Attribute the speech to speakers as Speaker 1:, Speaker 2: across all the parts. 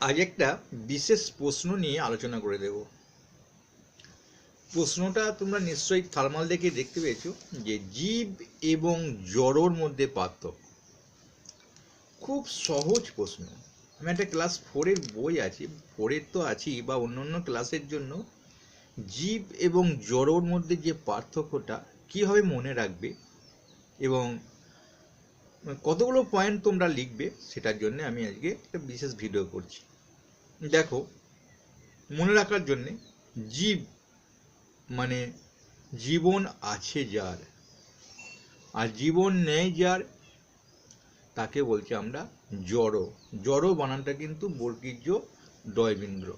Speaker 1: আজ একটা বিশেষ প্রশ্ন নিয়ে আলোচনা করে দেব। প্রশ্নটা তোমরা নিশ্চয়ই থার্মাল দেখে দেখতে পেয়েছ যে জীব এবং জড়োর মধ্যে পার্থক্য। খুব সহজ প্রশ্ন। আমি একটা ক্লাস ফোরের বই আছে ফোরের তো আছি বা অন্য অন্য ক্লাসের জন্য। জীব এবং জড়োর মধ্যে যে পার্থক্যটা, কীভাবে মনে রাখবে এবং কতগুলো পয়েন্ট তোমরা লিখবে সেটার জন্য আমি আজকে একটা বিশেষ ভিডিও করছি। দেখো, মনে রাখার জন্যে জীব মানে জীবন আছে যার। আর জীবন নেই যার, তাকে বলছি আমরা জড়ো। জড়ো বানানটা কিন্তু বর্গীর্য ডয়বিন্দ্র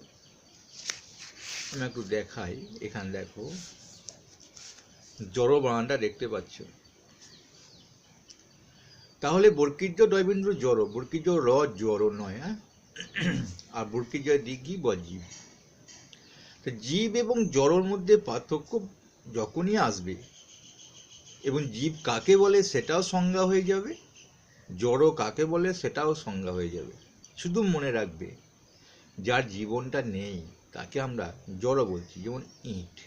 Speaker 1: আমি একটু দেখাই, এখানে দেখো। জড়ো বানানটা দেখতে পাচ্ছ? তাহলে বর্কিজ দয়বেন্দ্র জড় বর্কিজ র জড় নয় হ্যাঁ? আর বর্কিজ দিঘি বা জীব। তো জীব এবং জড়র মধ্যে পার্থক্য যখনই আসবে এবং জীব কাকে বলে সেটাও সংজ্ঞা হয়ে যাবে, জড় কাকে বলে সেটাও সংজ্ঞা হয়ে যাবে। শুধু মনে রাখবে, যার জীবনটা নেই, তাকে আমরা জড় বলছি, যেমন ইট,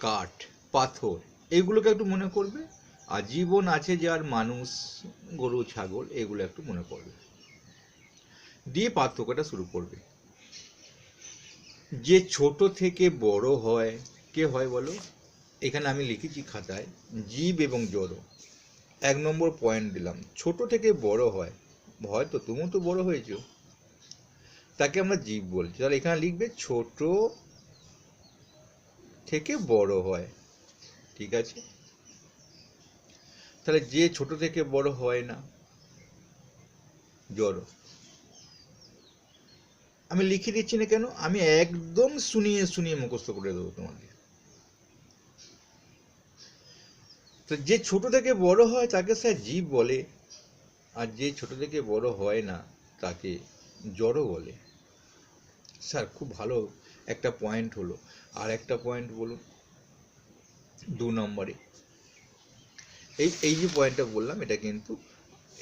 Speaker 1: কাঠ, পাথর, এগুলোকে একটু মনে করবে। আর জীবন আছে যার মানুষ, গরু, ছাগল, এগুলো একটু মনে করবে দিয়ে পার্থক্যটা শুরু করবে। যে ছোট থেকে বড় হয়, কে হয় বলো? এখানে আমি লিখেছি খাতায়, জীব এবং জড় এক নম্বর পয়েন্ট দিলাম। ছোট থেকে বড় হয়। হয়তো তুমিও তো বড় হয়েছো। তাকে আমরা জীব বলছি। তাহলে এখানে লিখবে, ছোট থেকে বড় হয়। ঠিক আছে? তাহলে যে ছোট থেকে বড় হয় না। জড়। আমি লিখে দিচ্ছি না কেন? আমি একদম শুনিয়ে শুনিয়ে মুখস্থ করে দেবো তোমাকে। তো যে ছোট থেকে বড় হয়, তাকে স্যার জীব বলে। আর যে ছোট থেকে বড় হয় না, তাকে জড় বলে। স্যার, খুব ভালো একটা পয়েন্ট হলো। আর একটা পয়েন্ট বলুন। দু নম্বরে। এই এই যে পয়েন্টটা বললাম, এটা কিন্তু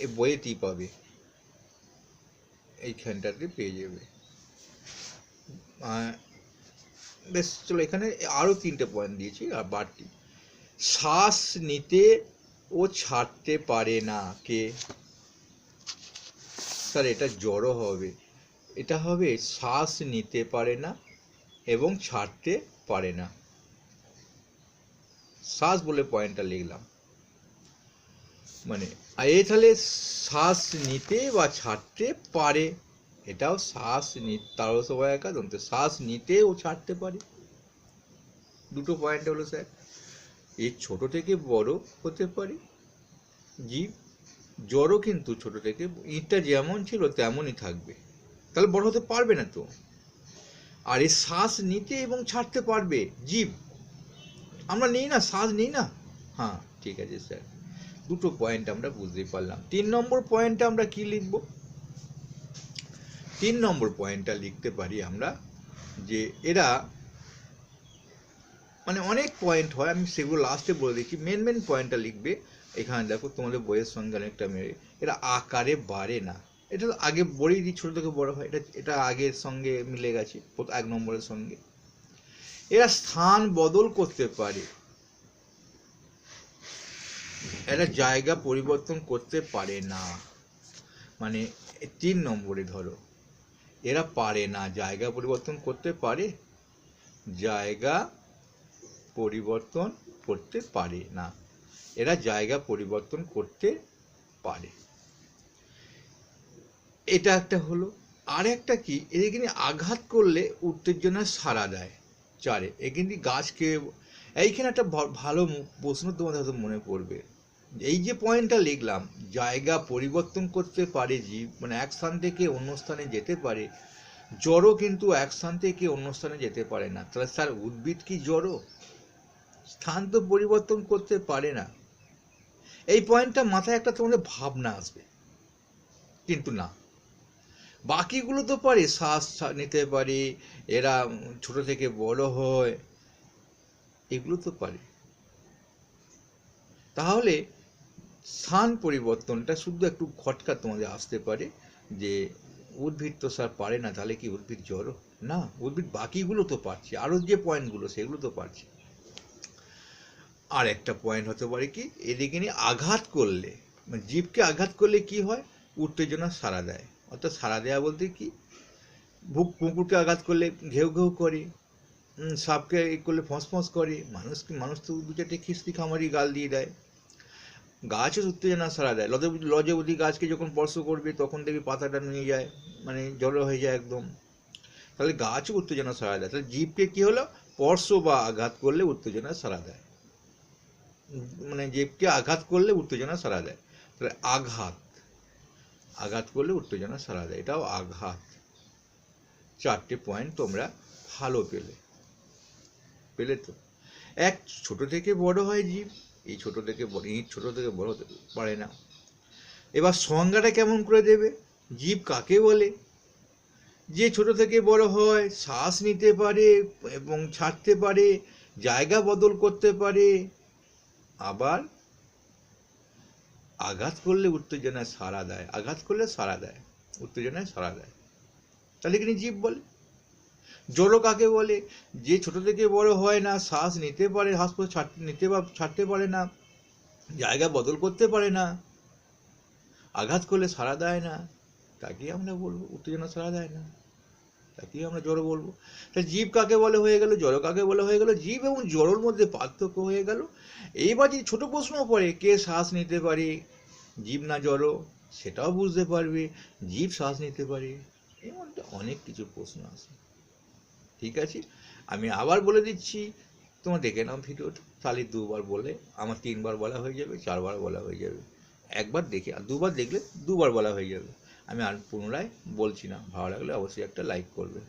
Speaker 1: এই বইয়েতেই পাবে। এইখানটাতে পেয়ে যাবে। বেশ, চলো এখানে আরও তিনটে পয়েন্ট দিয়েছি, আর বাড়তি। শ্বাস নিতে ও ছাড়তে পারে না কে? স্যার, এটা জড়ো হবে। এটা হবে শ্বাস নিতে পারে না এবং ছাড়তে পারে না। শ্বাস বলে পয়েন্টটা লিখলাম। মানে এই তাহলে শ্বাস নিতে বা ছাড়তে পারে। এটাও শ্বাস নি তারও সবাই একা দন্তে, শ্বাস নিতে ও ছাড়তে পারে। দুটো পয়েন্ট হলো স্যার এই ছোট থেকে বড় হতে পারে, জীব, জ্বরও কিন্তু ছোট থেকে, ইটটা যেমন ছিল তেমনই থাকবে। তাহলে বড় হতে পারবে না তো? আর এই শ্বাস নিতে এবং ছাড়তে পারবে, জীব। আমরা নেই না, শ্বাস নেই না? হ্যাঁ ঠিক আছে স্যার দুটো পয়েন্ট আমরা বুঝতেই পারলাম। তিন নম্বর পয়েন্টটা আমরা কি লিখব? তিন নম্বর পয়েন্টটা লিখতে পারি আমরা যে এরা মানে অনেক পয়েন্ট হয়, আমি সেগুলো লাস্টে বলে দিচ্ছি। মেন মেন পয়েন্টটা লিখবে। এখানে দেখো তোমাদের বইয়ের সঙ্গে অনেকটা মেরে। এরা আকারে বাড়ে না। এটা তো আগে বড়ই দিই ছোটো থেকে বড় হয়। এটা এটা আগের সঙ্গে মিলে গেছে, এক নম্বরের সঙ্গে। এরা স্থান বদল করতে পারে। এরা জায়গা পরিবর্তন করতে পারে না। মানে তিন নম্বরে ধরো। এরা পারে না। জায়গা পরিবর্তন করতে পারে, জায়গা পরিবর্তন করতে পারে না। এরা জায়গা পরিবর্তন করতে পারে। এটা একটা হলো। আর একটা কি? এখানে আঘাত করলে উত্তেজনা সারা দেয় চারে। এখানে গাছকে, এইখানে একটা ভালো প্রশ্ন তোমাদের হয়তো মনে পড়বে। এই যে পয়েন্টটা লিখলাম, জায়গা পরিবর্তন করতে পারে জীব মানে এক স্থান থেকে অন্য স্থানে যেতে পারে, জড়ও কিন্তু এক স্থান থেকে অন্য স্থানে যেতে পারে না। তাহলে স্যার, উদ্ভিদ কি জড়ো? স্থান তো পরিবর্তন করতে পারে না। এই পয়েন্টটা মাথায় একটা তোমাদের ভাবনা আসবে। কিন্তু না। বাকিগুলো তো পারে, শ্বাস নিতে পারে, এরা ছোট থেকে বড় হয়, এগুলো তো পারে। তাহলে স্থান পরিবর্তনটা শুধু একটু খটকা তোমাদের আসতে পারে যে উদ্ভিদ তো স্যার পারে না, তাহলে কি উদ্ভিদ জড়ো? না, উদ্ভিদ বাকিগুলো তো পারছে আরও যে পয়েন্টগুলো সেগুলো তো পারছে। আর একটা পয়েন্ট হতে পারে কি, এদিকে নিয়ে আঘাত করলে মানে জীবকে আঘাত করলে কি হয়? উত্তেজনা সারা দেয়। অর্থাৎ সারা দেয়া বলতে কি ভুক কুকুরকে আঘাত করলে ঘেউ ঘেউ করে সাপকে এই করলে ফস ফস করে, মানুষকে মানুষ তো দু চারটে খিস্তি খামারি গাল দিয়ে দেয়। গাছও উত্তেজনা সারা দেয়। লজে লজে লজবতী গাছকে যখন স্পর্শ করবে, তখন দেখবি পাতাটা নিয়ে যায় মানে জড়ো হয়ে যায় একদম। তাহলে গাছও উত্তেজনা সারা দেয়। তাহলে জীবকে কী হলো? স্পর্শ বা আঘাত করলে উত্তেজনা সারা দেয়। মানে জীবকে আঘাত করলে উত্তেজনা সারা দেয়। তাহলে আঘাত। আঘাত করলে উত্তেজনা সারা দেয়। এটাও আঘাত। চারটে পয়েন্ট তোমরা ভালো পেলে। পেলে তো? এক, ছোট থেকে বড় হয় জীব। এই ছোট থেকে বড় ইট ছোট থেকে বড় হতে পারে না। এবার সংজ্ঞাটা কেমন করে দেবে? জীব কাকে বলে? যে ছোট থেকে বড় হয়, শ্বাস নিতে পারে এবং ছাড়তে পারে, জায়গা বদল করতে পারে। আবার আঘাত করলে উত্তেজনায় সাড়া দেয়। আঘাত করলে সাড়া দেয়, উত্তেজনায় সাড়া দেয়। তাহলে কিনি জীব বলে। জড়ো কাকে বলে? যে ছোট থেকে বড় হয় না, শ্বাস নিতে পারে, হাসপাতাল ছাড়তে নিতে বা, ছাড়তে পারে না, জায়গা বদল করতে পারে না, আঘাত করলে সাড়া দেয় না, তাকেই আমরা বলব, উত্তেজনা সাড়া দেয় না, তাকেই আমরা জড়ো বলব। তা জীব কাকে বলে হয়ে গেল? জড়ো কাকে বলে হয়ে গেল? জীব এবং জড়োর মধ্যে পার্থক্য হয়ে গেল। এইবার যদি ছোট প্রশ্ন পড়ে, কে শ্বাস নিতে পারে? জীব না জড়ো সেটাও বুঝতে পারবে, জীব শ্বাস নিতে পারে। এর মধ্যে অনেক কিছু প্রশ্ন আছে। ঠিক আছে? আমি আবার বলে দিচ্ছি, তোমার দেখে নাও ভিডিওটা। তাহলে দুবার বলে, আমার তিনবার বলা হয়ে যাবে, চারবার বলা হয়ে যাবে। একবার দেখে, আর দুবার দেখলে দুবার বলা হয়ে যাবে। আমি আর পুনরায় বলছি না, ভালো লাগলে অবশ্যই একটা লাইক করবে।